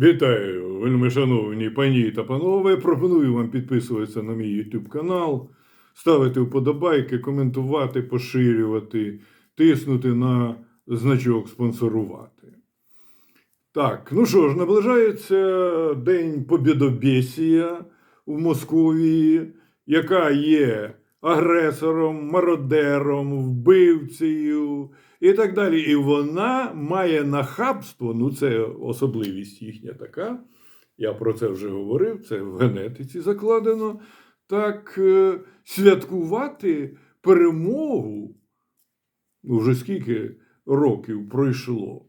Вітаю, вельми шановні пані та панове. Пропоную вам підписуватися на мій YouTube канал, ставити вподобайки, коментувати, поширювати, тиснути на значок спонсорувати. Так, ну що ж, наближається День Побєдобєсія в Московії, яка є агресором, мародером, вбивцею і так далі. І вона має нахабство, ну це особливість їхня така. Я про це вже говорив, це в генетиці закладено. Так е, святкувати перемогу, ну вже скільки років пройшло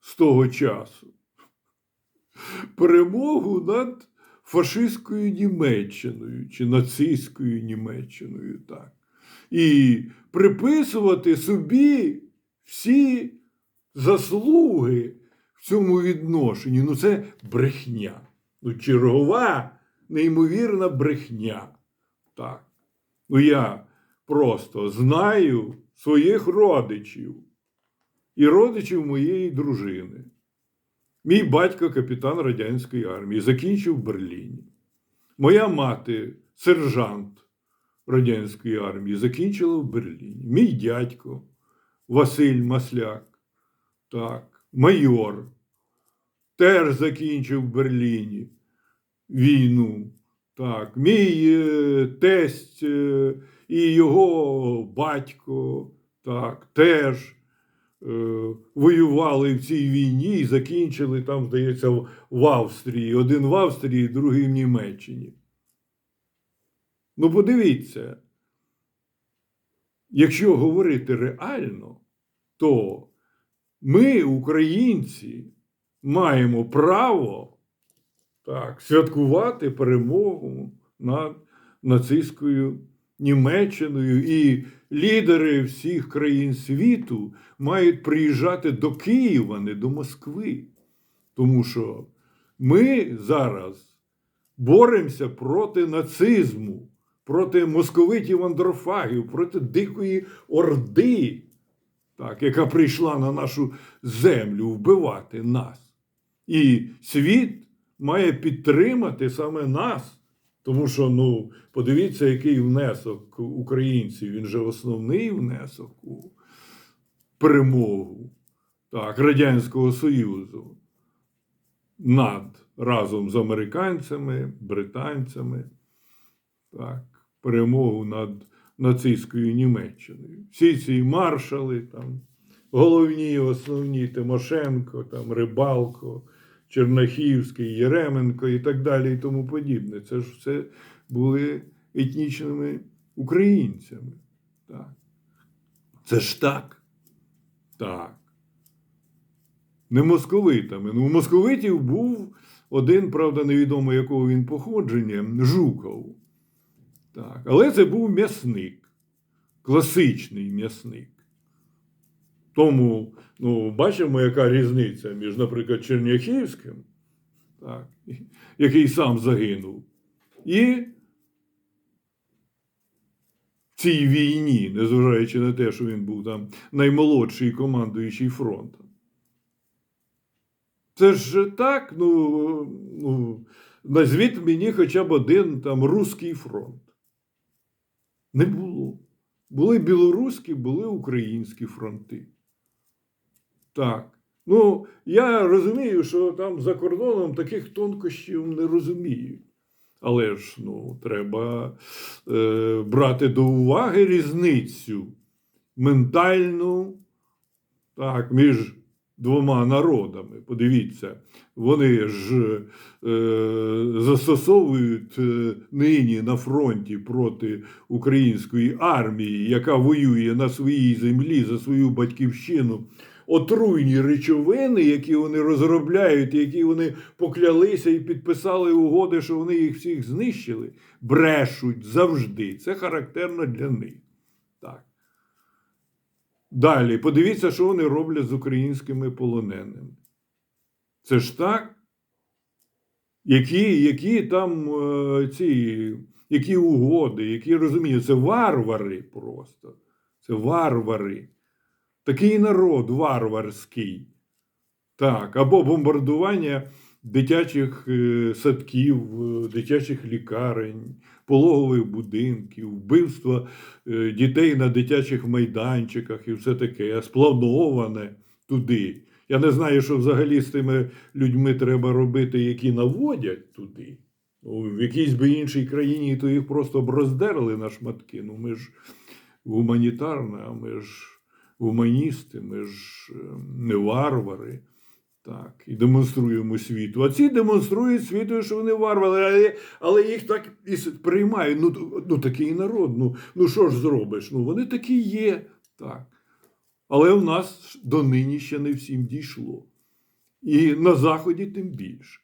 з того часу. Перемогу над фашистською Німеччиною чи нацистською Німеччиною, так. І приписувати собі всі заслуги в цьому відношенні. Ну, це брехня. Ну, чергова, неймовірна брехня. Так. Ну, я просто знаю своїх родичів і родичів моєї дружини. Мій батько капітан радянської армії, закінчив в Берліні. Моя мати сержант радянської армії, закінчила в Берліні. Мій дядько Василь Масляк, так, майор, теж закінчив в Берліні війну. Так, мій е, тесть е, і його батько, так, теж е, воювали в цій війні і закінчили там, здається, в, в Австрії. Один в Австрії, другий в Німеччині. Ну, подивіться, якщо говорити реально, то ми, українці, маємо право так, святкувати перемогу над нацистською Німеччиною, і лідери всіх країн світу мають приїжджати до Києва, не до Москви. Тому що ми зараз боремося проти нацизму, проти московитів андрофагів, проти дикої орди, так, яка прийшла на нашу землю вбивати нас. І світ має підтримати саме нас. Тому що, ну, подивіться, який внесок українців, він же основний внесок у перемогу так, Радянського Союзу над разом з американцями, британцями, так, перемогу над нацистською Німеччиною. Всі ці маршали, там, головні, основні Тимошенко, там, Рибалко. Чернахівський, Єременко і так далі, і тому подібне. Це ж все були етнічними українцями. Так. Це ж так. Так. Не московитами. Ну, у московитів був один, правда, невідомо якого він походження, Жуков. Так. Але це був м'ясник, класичний м'ясник. Тому ну, бачимо, яка різниця між, наприклад, Черняхівським, так, який сам загинув, і в цій війні, незважаючи на те, що він був там наймолодший командуючий фронтом. Це ж так, ну, ну, назвіть мені хоча б один там Руський фронт. Не було. Були білоруські, були українські фронти. Так. Ну, я розумію, що там за кордоном таких тонкощів не розуміють. Але ж ну, треба е, брати до уваги різницю ментальну так, між двома народами. Подивіться, вони ж е, застосовують е, нині на фронті проти української армії, яка воює на своїй землі за свою батьківщину отруйні речовини, які вони розробляють, які вони поклялися і підписали угоди, що вони їх всіх знищили, брешуть завжди. Це характерно для них. Далі, подивіться, що вони роблять з українськими полоненими. Це ж так? Які які там е, ці, які угоди, які розуміють, це варвари просто. Це варвари. Такий народ варварський. Так, або бомбардування дитячих е, садків, е, дитячих лікарень, пологових будинків, вбивства е, дітей на дитячих майданчиках і все таке, сплановане туди. Я не знаю, що взагалі з тими людьми треба робити, які наводять туди. Ну, в якійсь би іншій країні то їх просто б роздерли на шматки. Ну, ми ж гуманітарна, ми ж гуманісти, ми ж е, не варвари. Так, і демонструємо світу. А ці демонструють світу, що вони варвари, але, але їх так і приймають. Ну, ну такий народ. Ну, ну що ж зробиш? Ну вони такі є. Так. Але в нас донині ще не всім дійшло. І на Заході тим більше.